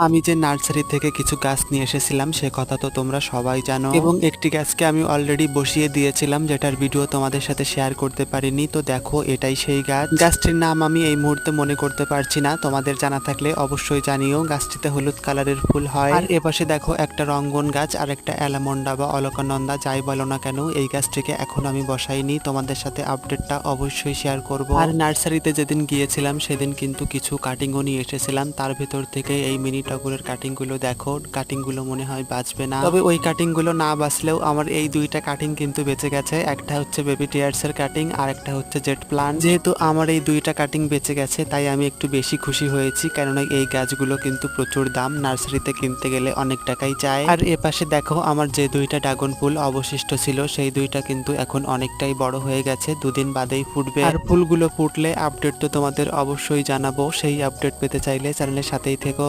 আমি যে নার্সারি থেকে কিছু গাছ নিয়ে এসেছিলাম, সে কথা তো তোমরা সবাই জানো। এবং একটি গাছকে আমি অলরেডি বসিয়ে দিয়েছিলাম, যেটার ভিডিও তোমাদের সাথে শেয়ার করতে পারিনি। তো দেখো, এটাই সেই গাছ। গাছটির নাম আমি এই মুহূর্তে মনে করতে পারছি না। তোমাদের জানা থাকলে অবশ্যই জানিও, গাছটিতে হলুদ কালারের ফুল হয়। আর এপাশে দেখো, একটা রঙ্গন গাছ আর একটা অ্যালামন্ডা বা অলকানন্দা, যাই বলো না কেন, এই গাছটিকে এখন আমি বসাইনি। তোমাদের সাথে আপডেটটা অবশ্যই শেয়ার করব। আর নার্সারিতে যেদিন গিয়েছিলাম, সেদিন কিন্তু কিছু কাটিংও নিয়ে এসেছিলাম। তার ভেতর থেকে এই মিনি টগরের কাটিংগুলো দেখো। কাটিংগুলো মনে হয় বাঁচবে না। তবে ওই কাটিংগুলো না বাঁচলেও আমার এই দুইটা কাটিং কিন্তু বেঁচে গেছে। একটা হচ্ছে বেবি টিয়ার্স এর কাটিং আর একটা হচ্ছে জেট প্লান্ট যেহেতু আমার এই দুইটা কাটিং বেঁচে গেছে, তাই আমি একটু বেশি খুশি হয়েছি, কেননা এই গাছগুলো কিন্তু প্রচুর দাম। নার্সারিতে কিনতে গেলে অনেক টাকাই চায়। আর এ পাশে দেখো, আমার যে দুইটা ড্রাগন ফুল অবশিষ্ট ছিল, সেই দুইটা কিন্তু এখন অনেকটাই বড় হয়ে গেছে। দুদিন বাদেই ফুটবে। আর ফুলগুলো ফুটলে আপডেট তো তোমাদের অবশ্যই জানাব। সেই আপডেট পেতে চাইলে চ্যানেলের সাথেই থেকো।